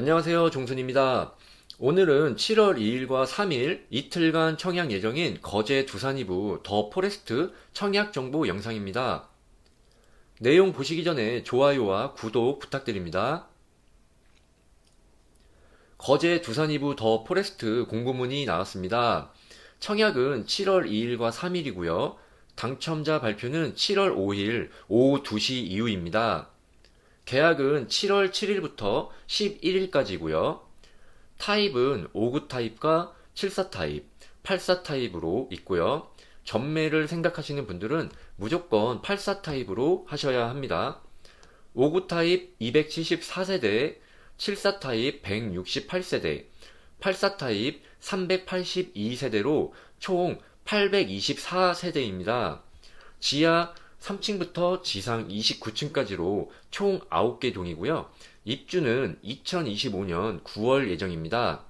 안녕하세요. 종순입니다. 오늘은 7월 2일과 3일 이틀간 청약 예정인 거제 두산이부 더 포레스트 청약 정보 영상입니다. 내용 보시기 전에 좋아요와 구독 부탁드립니다. 거제 두산이부 더 포레스트 공고문이 나왔습니다. 청약은 7월 2일과 3일이고요. 당첨자 발표는 7월 5일 오후 2시 이후입니다. 계약은 7월 7일부터 11일까지고요. 타입은 5구 타입과 74 타입, 84 타입으로 있고요. 전매를 생각하시는 분들은 무조건 84 타입으로 하셔야 합니다. 5구 타입 274세대, 74 타입 168세대, 84 타입 382세대로 총 824세대입니다. 지하 3층부터 지상 29층까지로 총 9개 동이고요. 입주는 2025년 9월 예정입니다.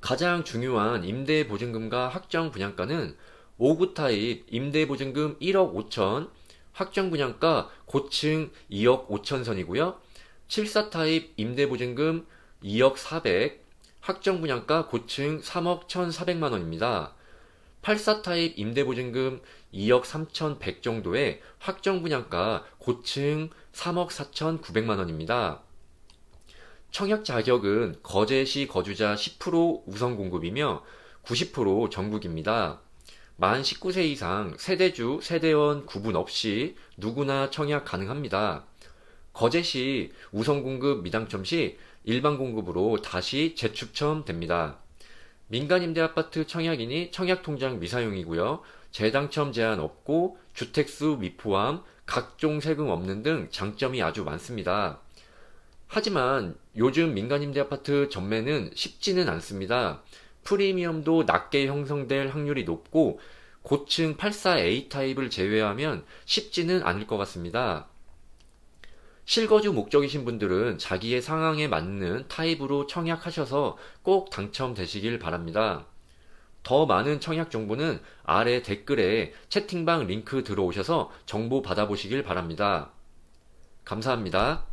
가장 중요한 임대보증금과 확정 분양가는 5구 타입 임대보증금 1억 5천, 확정 분양가 고층 2억 5천 선이고요. 74 타입 임대보증금 2억 400, 확정 분양가 고층 3억 1,400만 원입니다. 84 타입 임대보증금 2억 3,100 정도의 확정 분양가 고층 3억 4,900만 원입니다. 청약 자격은 거제시 거주자 10% 우선 공급이며 90% 전국입니다. 만 19세 이상 세대주, 세대원 구분 없이 누구나 청약 가능합니다. 거제시 우선 공급 미당첨 시 일반 공급으로 다시 재추첨됩니다. 민간 임대 아파트 청약이니 청약 통장 미사용이고요. 재당첨 제한 없고 주택수 미포함, 각종 세금 없는 등 장점이 아주 많습니다. 하지만 요즘 민간 임대 아파트 전매는 쉽지는 않습니다. 프리미엄도 낮게 형성될 확률이 높고 고층 84A 타입을 제외하면 쉽지는 않을 것 같습니다. 실거주 목적이신 분들은 자기의 상황에 맞는 타입으로 청약하셔서 꼭 당첨되시길 바랍니다. 더 많은 청약 정보는 아래 댓글에 채팅방 링크 들어오셔서 정보 받아보시길 바랍니다. 감사합니다.